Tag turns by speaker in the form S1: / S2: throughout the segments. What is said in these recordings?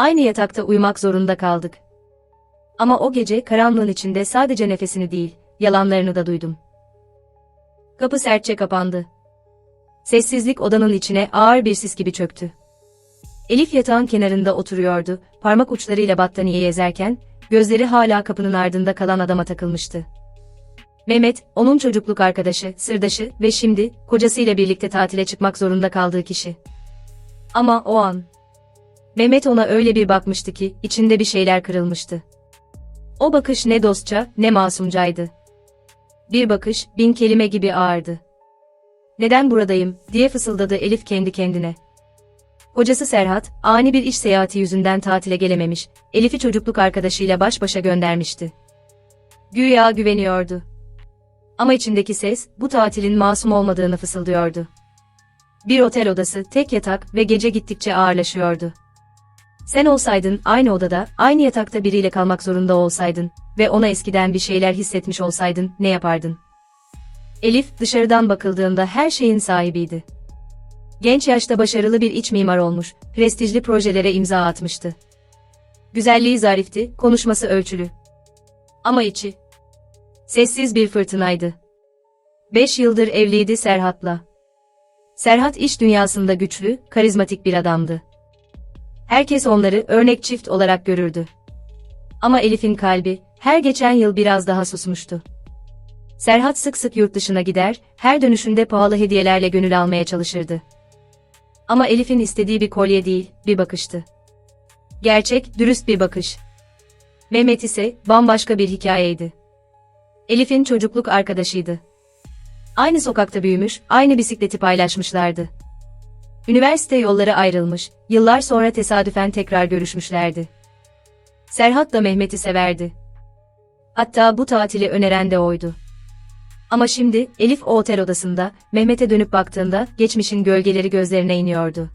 S1: Aynı yatakta uyumak zorunda kaldık. Ama o gece karanlığın içinde sadece nefesini değil, yalanlarını da duydum. Kapı sertçe kapandı. Sessizlik odanın içine ağır bir sis gibi çöktü. Elif yatağın kenarında oturuyordu, parmak uçlarıyla battaniyeyi ezerken, gözleri hala kapının ardında kalan adama takılmıştı. Mehmet, onun çocukluk arkadaşı, sırdaşı ve şimdi, kocasıyla birlikte tatile çıkmak zorunda kaldığı kişi. Ama o an, Mehmet ona öyle bir bakmıştı ki, içinde bir şeyler kırılmıştı. O bakış ne dostça, ne masumcaydı. Bir bakış, bin kelime gibi ağırdı. Neden buradayım, diye fısıldadı Elif kendi kendine. Kocası Serhat, ani bir iş seyahati yüzünden tatile gelememiş, Elif'i çocukluk arkadaşıyla baş başa göndermişti. Güya güveniyordu. Ama içindeki ses, bu tatilin masum olmadığını fısıldıyordu. Bir otel odası, tek yatak ve gece gittikçe ağırlaşıyordu. Sen olsaydın, aynı odada, aynı yatakta biriyle kalmak zorunda olsaydın ve ona eskiden bir şeyler hissetmiş olsaydın, ne yapardın? Elif, dışarıdan bakıldığında her şeyin sahibiydi. Genç yaşta başarılı bir iç mimar olmuş, prestijli projelere imza atmıştı. Güzelliği zarifti, konuşması ölçülü. Ama içi, sessiz bir fırtınaydı. Beş yıldır evliydi Serhat'la. Serhat iş dünyasında güçlü, karizmatik bir adamdı. Herkes onları örnek çift olarak görürdü. Ama Elif'in kalbi, her geçen yıl biraz daha susmuştu. Serhat sık sık yurt dışına gider, her dönüşünde pahalı hediyelerle gönül almaya çalışırdı. Ama Elif'in istediği bir kolye değil, bir bakıştı. Gerçek, dürüst bir bakış. Mehmet ise bambaşka bir hikayeydi. Elif'in çocukluk arkadaşıydı. Aynı sokakta büyümüş, aynı bisikleti paylaşmışlardı. Üniversite yolları ayrılmış, yıllar sonra tesadüfen tekrar görüşmüşlerdi. Serhat da Mehmet'i severdi. Hatta bu tatili öneren de oydu. Ama şimdi Elif o otel odasında Mehmet'e dönüp baktığında geçmişin gölgeleri gözlerine iniyordu.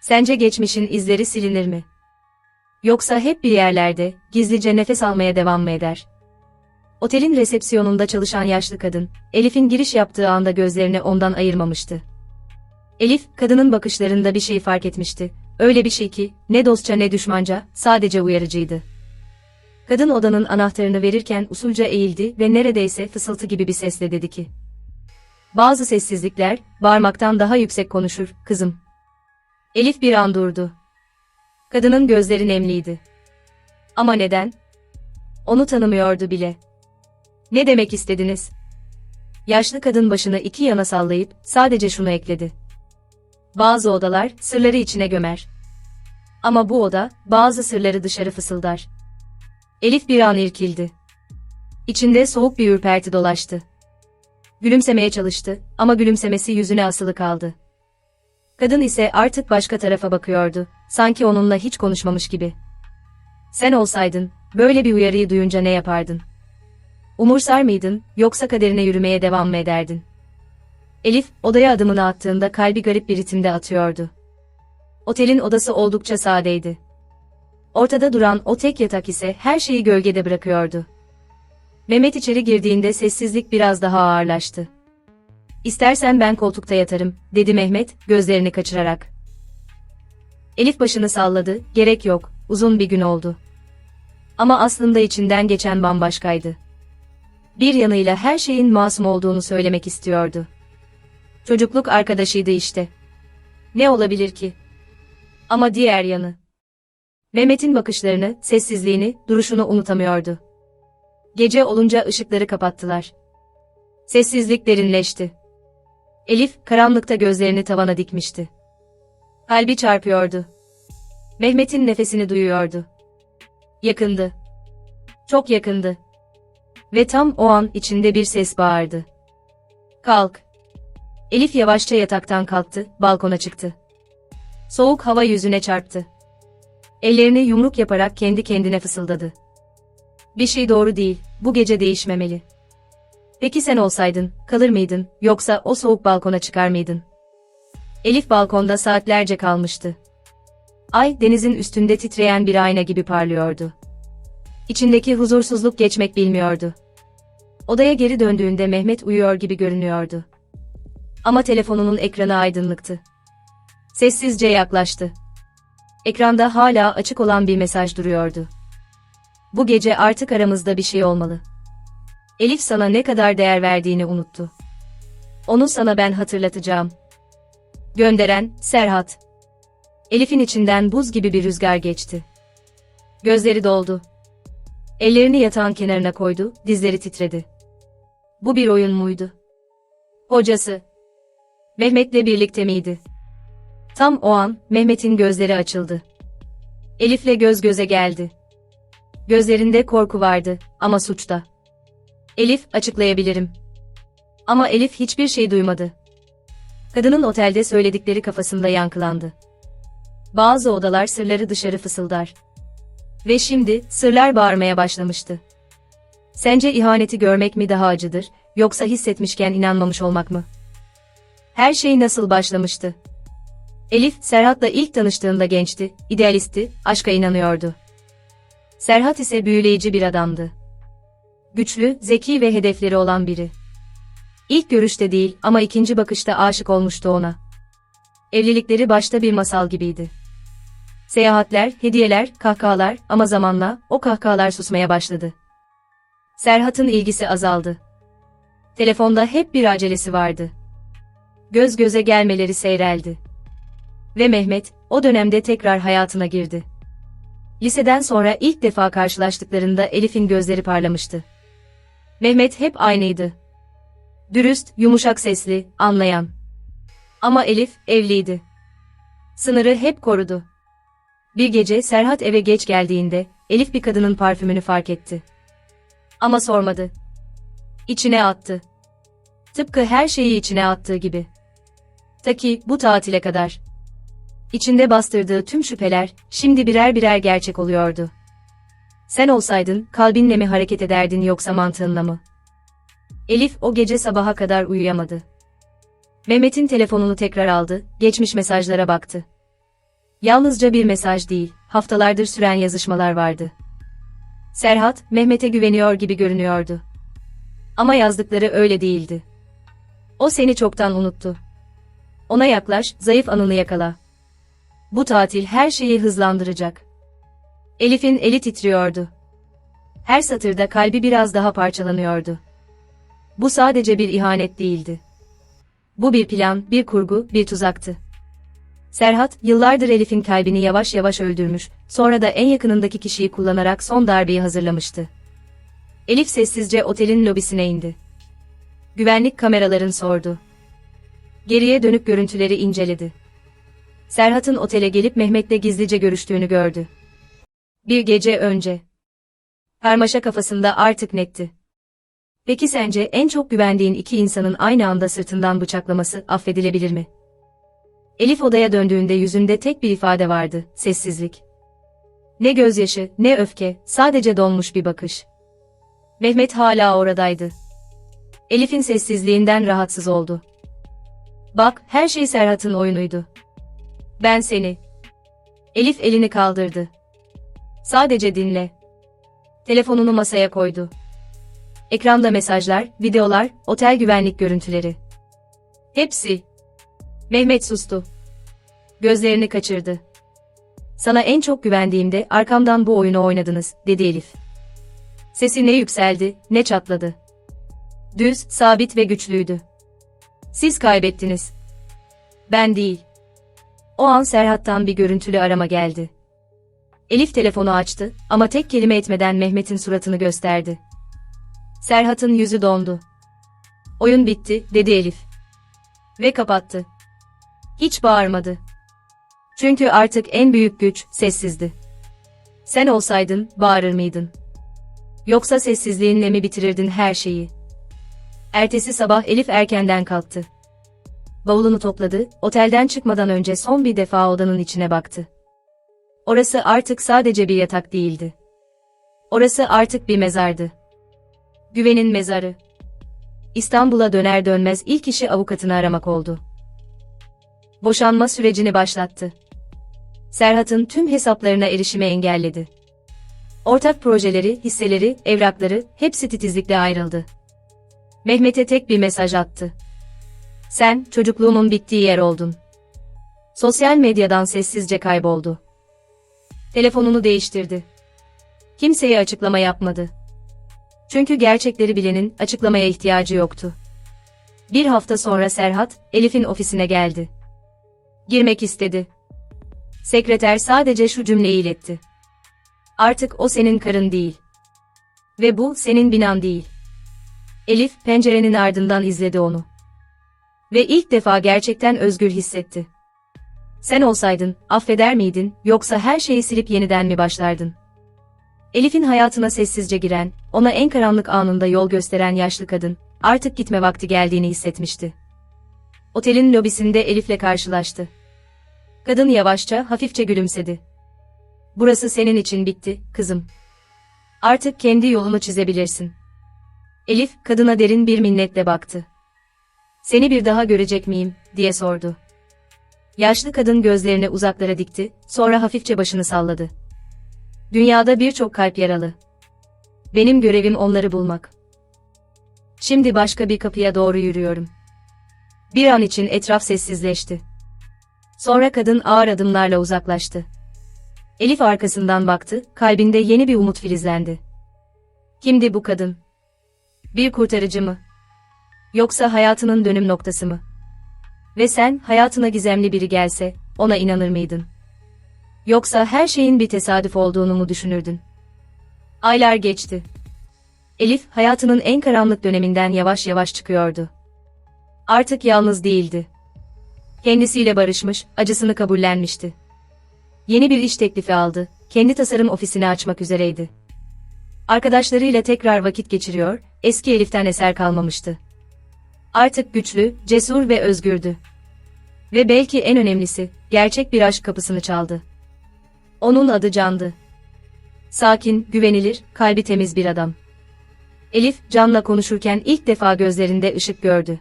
S1: Sence geçmişin izleri silinir mi? Yoksa hep bir yerlerde gizlice nefes almaya devam mı eder? Otelin resepsiyonunda çalışan yaşlı kadın, Elif'in giriş yaptığı anda gözlerini ondan ayırmamıştı. Elif, kadının bakışlarında bir şey fark etmişti. Öyle bir şey ki, ne dostça ne düşmanca, sadece uyarıcıydı. Kadın odanın anahtarını verirken usulca eğildi ve neredeyse fısıltı gibi bir sesle dedi ki. Bazı sessizlikler, bağırmaktan daha yüksek konuşur, kızım. Elif bir an durdu. Kadının gözleri nemliydi. Ama neden? Onu tanımıyordu bile. Ne demek istediniz? Yaşlı kadın başını iki yana sallayıp sadece şunu ekledi. Bazı odalar sırları içine gömer. Ama bu oda bazı sırları dışarı fısıldar. Elif bir an irkildi. İçinde soğuk bir ürperti dolaştı. Gülümsemeye çalıştı ama gülümsemesi yüzüne asılı kaldı. Kadın ise artık başka tarafa bakıyordu, sanki onunla hiç konuşmamış gibi. Sen olsaydın, böyle bir uyarıyı duyunca ne yapardın? Umursar mıydın, yoksa kaderine yürümeye devam mı ederdin? Elif, odaya adımını attığında kalbi garip bir ritimde atıyordu. Otelin odası oldukça sadeydi. Ortada duran o tek yatak ise her şeyi gölgede bırakıyordu. Mehmet içeri girdiğinde sessizlik biraz daha ağırlaştı. İstersen ben koltukta yatarım, dedi Mehmet, gözlerini kaçırarak. Elif başını salladı, gerek yok, uzun bir gün oldu. Ama aslında içinden geçen bambaşkaydı. Bir yanıyla her şeyin masum olduğunu söylemek istiyordu. Çocukluk arkadaşıydı işte. Ne olabilir ki? Ama diğer yanı. Mehmet'in bakışlarını, sessizliğini, duruşunu unutamıyordu. Gece olunca ışıkları kapattılar. Sessizlik derinleşti. Elif, karanlıkta gözlerini tavana dikmişti. Kalbi çarpıyordu. Mehmet'in nefesini duyuyordu. Yakındı. Çok yakındı. Ve tam o an içinde bir ses bağırdı. Kalk. Elif yavaşça yataktan kalktı, balkona çıktı. Soğuk hava yüzüne çarptı. Ellerini yumruk yaparak kendi kendine fısıldadı. Bir şey doğru değil, bu gece değişmemeli. Peki sen olsaydın, kalır mıydın, yoksa o soğuk balkona çıkar mıydın? Elif balkonda saatlerce kalmıştı. Ay, denizin üstünde titreyen bir ayna gibi parlıyordu. İçindeki huzursuzluk geçmek bilmiyordu. Odaya geri döndüğünde Mehmet uyuyor gibi görünüyordu. Ama telefonunun ekranı aydınlıktı. Sessizce yaklaştı. Ekranda hala açık olan bir mesaj duruyordu. Bu gece artık aramızda bir şey olmalı. Elif sana ne kadar değer verdiğini unuttu. Onu sana ben hatırlatacağım. Gönderen, Serhat. Elif'in içinden buz gibi bir rüzgar geçti. Gözleri doldu. Ellerini yatağın kenarına koydu, dizleri titredi. Bu bir oyun muydu? Hocası. Mehmet'le birlikte miydi? Tam o an, Mehmet'in gözleri açıldı. Elif'le göz göze geldi. Gözlerinde korku vardı, ama suçta. Elif, açıklayabilirim. Ama Elif hiçbir şey duymadı. Kadının otelde söyledikleri kafasında yankılandı. Bazı odalar sırları dışarı fısıldar. Ve şimdi, sırlar bağırmaya başlamıştı. Sence ihaneti görmek mi daha acıdır, yoksa hissetmişken inanmamış olmak mı? Her şey nasıl başlamıştı? Elif, Serhat'la ilk tanıştığında gençti, idealisti, aşka inanıyordu. Serhat ise büyüleyici bir adamdı. Güçlü, zeki ve hedefleri olan biri. İlk görüşte değil ama ikinci bakışta aşık olmuştu ona. Evlilikleri başta bir masal gibiydi. Seyahatler, hediyeler, kahkahalar ama zamanla o kahkahalar susmaya başladı. Serhat'ın ilgisi azaldı. Telefonda hep bir acelesi vardı. Göz göze gelmeleri seyreldi. Ve Mehmet, o dönemde tekrar hayatına girdi. Liseden sonra ilk defa karşılaştıklarında Elif'in gözleri parlamıştı. Mehmet hep aynıydı. Dürüst, yumuşak sesli, anlayan. Ama Elif, evliydi. Sınırı hep korudu. Bir gece Serhat eve geç geldiğinde, Elif bir kadının parfümünü fark etti. Ama sormadı. İçine attı. Tıpkı her şeyi içine attığı gibi. Ta ki bu tatile kadar. İçinde bastırdığı tüm şüpheler, şimdi birer birer gerçek oluyordu. Sen olsaydın, kalbinle mi hareket ederdin yoksa mantığınla mı? Elif o gece sabaha kadar uyuyamadı. Mehmet'in telefonunu tekrar aldı, geçmiş mesajlara baktı. Yalnızca bir mesaj değil, haftalardır süren yazışmalar vardı. Serhat, Mehmet'e güveniyor gibi görünüyordu. Ama yazdıkları öyle değildi. O seni çoktan unuttu. Ona yaklaş, zayıf anını yakala. Bu tatil her şeyi hızlandıracak. Elif'in eli titriyordu. Her satırda kalbi biraz daha parçalanıyordu. Bu sadece bir ihanet değildi. Bu bir plan, bir kurgu, bir tuzaktı. Serhat, yıllardır Elif'in kalbini yavaş yavaş öldürmüş, sonra da en yakınındaki kişiyi kullanarak son darbeyi hazırlamıştı. Elif sessizce otelin lobisine indi. Güvenlik kameraların sordu. Geriye dönük görüntüleri inceledi. Serhat'ın otele gelip Mehmet'le gizlice görüştüğünü gördü. Bir gece önce. Karmaşa kafasında artık netti. Peki sence en çok güvendiğin iki insanın aynı anda sırtından bıçaklaması affedilebilir mi? Elif odaya döndüğünde yüzünde tek bir ifade vardı, sessizlik. Ne gözyaşı, ne öfke, sadece donmuş bir bakış. Mehmet hala oradaydı. Elif'in sessizliğinden rahatsız oldu. Bak, her şey Serhat'ın oyunuydu. Ben seni. Elif elini kaldırdı. Sadece dinle. Telefonunu masaya koydu. Ekranda mesajlar, videolar, otel güvenlik görüntüleri. Hepsi. Mehmet sustu. Gözlerini kaçırdı. Sana en çok güvendiğimde arkamdan bu oyunu oynadınız, dedi Elif. Sesi ne yükseldi, ne çatladı. Düz, sabit ve güçlüydü. Siz kaybettiniz. Ben değil. O an Serhat'tan bir görüntülü arama geldi. Elif telefonu açtı ama tek kelime etmeden Mehmet'in suratını gösterdi. Serhat'ın yüzü dondu. Oyun bitti, dedi Elif. Ve kapattı. Hiç bağırmadı. Çünkü artık en büyük güç sessizdi. Sen olsaydın bağırır mıydın? Yoksa sessizliğinle mi bitirirdin her şeyi? Ertesi sabah Elif erkenden kalktı. Bavulunu topladı, otelden çıkmadan önce son bir defa odanın içine baktı. Orası artık sadece bir yatak değildi. Orası artık bir mezardı. Güven'in mezarı. İstanbul'a döner dönmez ilk işi avukatını aramak oldu. Boşanma sürecini başlattı. Serhat'ın tüm hesaplarına erişimi engelledi. Ortak projeleri, hisseleri, evrakları hepsi titizlikle ayrıldı. Mehmet'e tek bir mesaj attı. Sen, çocukluğumun bittiği yer oldun. Sosyal medyadan sessizce kayboldu. Telefonunu değiştirdi. Kimseye açıklama yapmadı. Çünkü gerçekleri bilenin açıklamaya ihtiyacı yoktu. Bir hafta sonra Serhat, Elif'in ofisine geldi. Girmek istedi. Sekreter sadece şu cümleyi iletti. Artık o senin karın değil. Ve bu senin binan değil. Elif pencerenin ardından izledi onu. Ve ilk defa gerçekten özgür hissetti. Sen olsaydın, affeder miydin, yoksa her şeyi silip yeniden mi başlardın? Elif'in hayatına sessizce giren, ona en karanlık anında yol gösteren yaşlı kadın, artık gitme vakti geldiğini hissetmişti. Otelin lobisinde Elif'le karşılaştı. Kadın yavaşça, hafifçe gülümsedi. Burası senin için bitti, kızım. Artık kendi yolunu çizebilirsin. Elif, kadına derin bir minnetle baktı. Seni bir daha görecek miyim, diye sordu. Yaşlı kadın gözlerini uzaklara dikti, sonra hafifçe başını salladı. Dünyada birçok kalp yaralı. Benim görevim onları bulmak. Şimdi başka bir kapıya doğru yürüyorum. Bir an için etraf sessizleşti. Sonra kadın ağır adımlarla uzaklaştı. Elif arkasından baktı, kalbinde yeni bir umut filizlendi. Kimdi bu kadın? Bir kurtarıcı mı? Yoksa hayatının dönüm noktası mı? Ve sen, hayatına gizemli biri gelse, ona inanır mıydın? Yoksa her şeyin bir tesadüf olduğunu mu düşünürdün? Aylar geçti. Elif, hayatının en karanlık döneminden yavaş yavaş çıkıyordu. Artık yalnız değildi. Kendisiyle barışmış, acısını kabullenmişti. Yeni bir iş teklifi aldı, kendi tasarım ofisini açmak üzereydi. Arkadaşlarıyla tekrar vakit geçiriyor, eski Elif'ten eser kalmamıştı. Artık güçlü, cesur ve özgürdü. Ve belki en önemlisi, gerçek bir aşk kapısını çaldı. Onun adı Can'dı. Sakin, güvenilir, kalbi temiz bir adam. Elif, Can'la konuşurken ilk defa gözlerinde ışık gördü.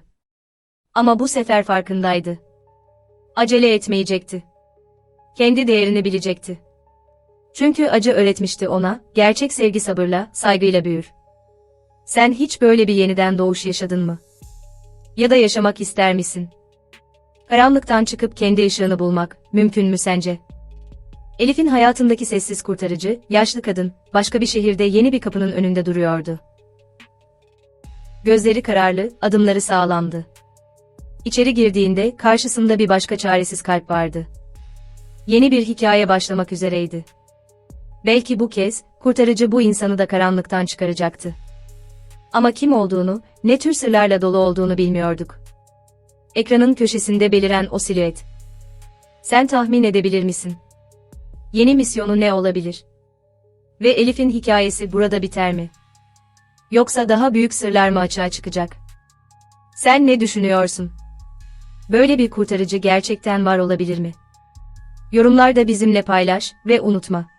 S1: Ama bu sefer farkındaydı. Acele etmeyecekti. Kendi değerini bilecekti. Çünkü acı öğretmişti ona, gerçek sevgi sabırla, saygıyla büyür. Sen hiç böyle bir yeniden doğuş yaşadın mı? Ya da yaşamak ister misin? Karanlıktan çıkıp kendi ışığını bulmak, mümkün mü sence? Elif'in hayatındaki sessiz kurtarıcı, yaşlı kadın, başka bir şehirde yeni bir kapının önünde duruyordu. Gözleri kararlı, adımları sağlamdı. İçeri girdiğinde karşısında bir başka çaresiz kalp vardı. Yeni bir hikaye başlamak üzereydi. Belki bu kez, kurtarıcı bu insanı da karanlıktan çıkaracaktı. Ama kim olduğunu, ne tür sırlarla dolu olduğunu bilmiyorduk. Ekranın köşesinde beliren o silüet. Sen tahmin edebilir misin? Yeni misyonu ne olabilir? Ve Elif'in hikayesi burada biter mi? Yoksa daha büyük sırlar mı açığa çıkacak? Sen ne düşünüyorsun? Böyle bir kurtarıcı gerçekten var olabilir mi? Yorumlarda bizimle paylaş ve unutma.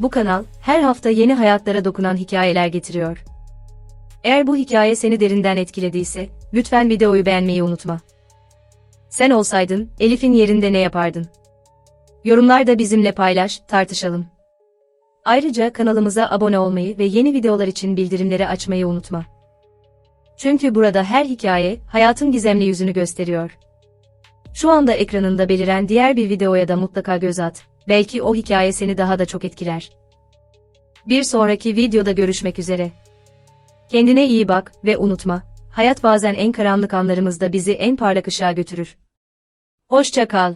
S1: Bu kanal her hafta yeni hayatlara dokunan hikayeler getiriyor. Eğer bu hikaye seni derinden etkilediyse, lütfen videoyu beğenmeyi unutma. Sen olsaydın, Elif'in yerinde ne yapardın? Yorumlarda bizimle paylaş, tartışalım. Ayrıca kanalımıza abone olmayı ve yeni videolar için bildirimleri açmayı unutma. Çünkü burada her hikaye, hayatın gizemli yüzünü gösteriyor. Şu anda ekranında beliren diğer bir videoya da mutlaka göz at. Belki o hikaye seni daha da çok etkiler. Bir sonraki videoda görüşmek üzere. Kendine iyi bak ve unutma, hayat bazen en karanlık anlarımızda bizi en parlak ışığa götürür. Hoşça kal.